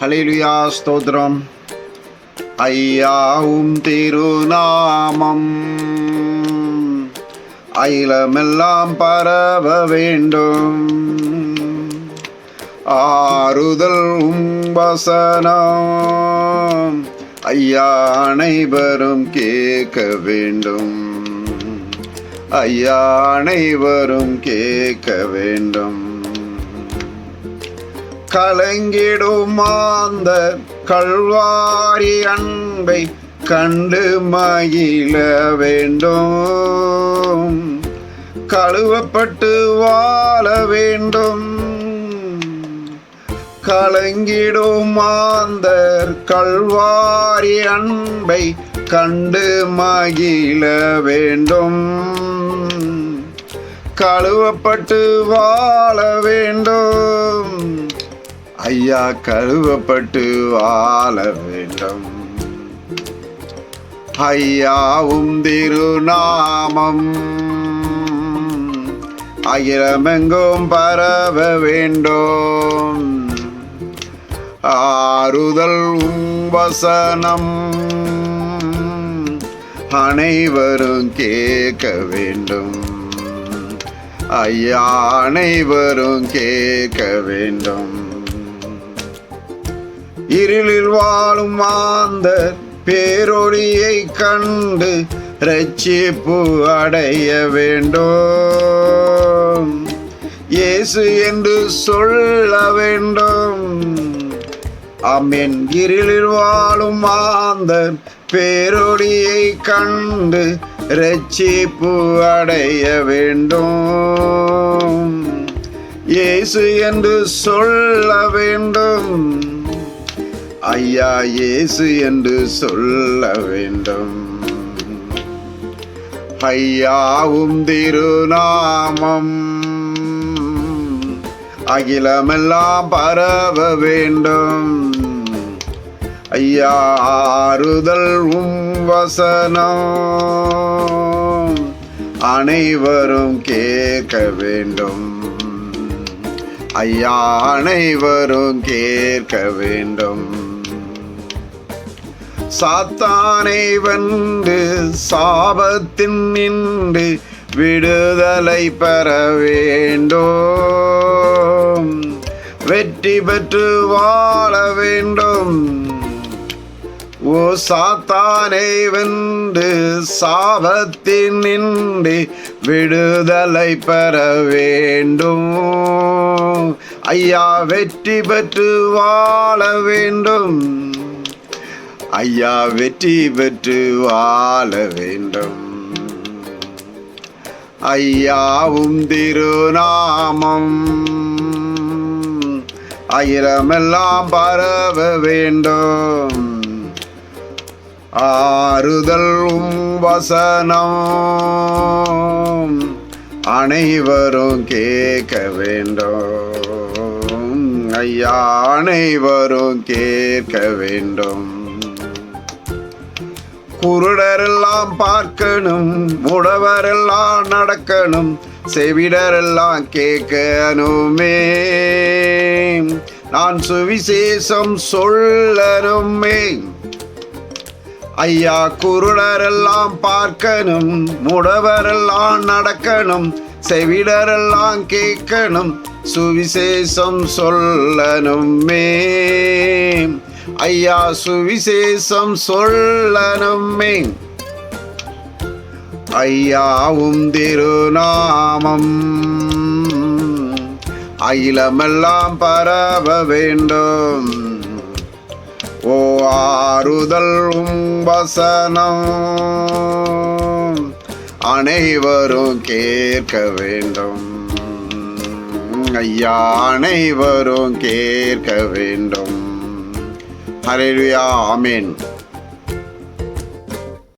ஹலிலுயா ஸ்தோத்ரம் ஐயாவும் திருநாமம் அயிலமெல்லாம் பரவ வேண்டும். ஆறுதல் உம் வசனம் ஐயா அனைவரும் கேட்க வேண்டும். ஐயா அனைவரும் கேட்க வேண்டும். கலங்கிடும் மாந்த கல்வாரி அன்பை கண்டு மகிழ வேண்டும். கழுவப்பட்டு வாழ வேண்டும். கலங்கிடும் மாந்தர் கல்வாரி அன்பை கண்டு மகிழ வேண்டும். கழுவப்பட்டு வாழ வேண்டும். ஐயா கழுவப்பட்டு வாழ வேண்டும். ஐயாவும் திருநாமம் அகிலமெங்கும் பரவ வேண்டும். ஆறுதல் வசனம் அனைவரும் கேட்க வேண்டும். ஐயா அனைவரும் கேட்க வேண்டும். இருளில் வாழும் மாந்த பேரொழியை கண்டு ரட்சிப்பு அடைய வேண்டும். இயேசு என்று சொல்ல வேண்டும். அம்மின் இருளில் வாழும் மாந்தர் பேரொழியை கண்டு ரட்சிப்பு அடைய வேண்டும். இயேசு என்று சொல்ல வேண்டும். ஐயா இயேசு என்று சொல்ல வேண்டும். ஐயாவும் திருநாமம் அகிலமெல்லாம் பரவ வேண்டும். ஐயா ஆறுதல் உம் வசனம் அனைவரும் கேட்க வேண்டும். ஐயா அனைவரும் கேட்க வேண்டும். சாத்தானை வென்று சாபத்தின் நின்று விடுதலை பெற வேண்டும். வெற்றி பெற்று வாழ வேண்டும். ஓ சாத்தானை வென்று சாபத்தின் நின்று விடுதலை பெற வேண்டும். ஐயா வெற்றி பெற்று வாழ வேண்டும். ஐயா வெற்றி பெற்று வாழ வேண்டும். ஐயாவும் திருநாமம். அகிலமெல்லாம் பரவ வேண்டும். ஆறுதல் வசனம். அனைவரும் கேட்க வேண்டும். ஐயா அனைவரும் கேட்க வேண்டும். குருடரெல்லாம் பார்க்கணும் உழவரெல்லாம் நடக்கணும் செவிடரெல்லாம் கேட்கணுமே. நான் சுவிசேஷம் சொல்லணுமே. ஐயா குருடரெல்லாம் பார்க்கணும் முடவரெல்லாம் நடக்கணும் செவிடரெல்லாம் கேட்கணும் சுவிசேஷம் சொல்லணுமே. ஐயா சுவிசேஷம் சொல்ல நம்மை. ஐயாவும் திருநாமம். அகிலமெல்லாம் பரவ வேண்டும். ஓ ஆறுதல் வசனம் அனைவரும் கேட்க வேண்டும். ஐயா அனைவரும் கேட்க வேண்டும். Hallelujah. Amen.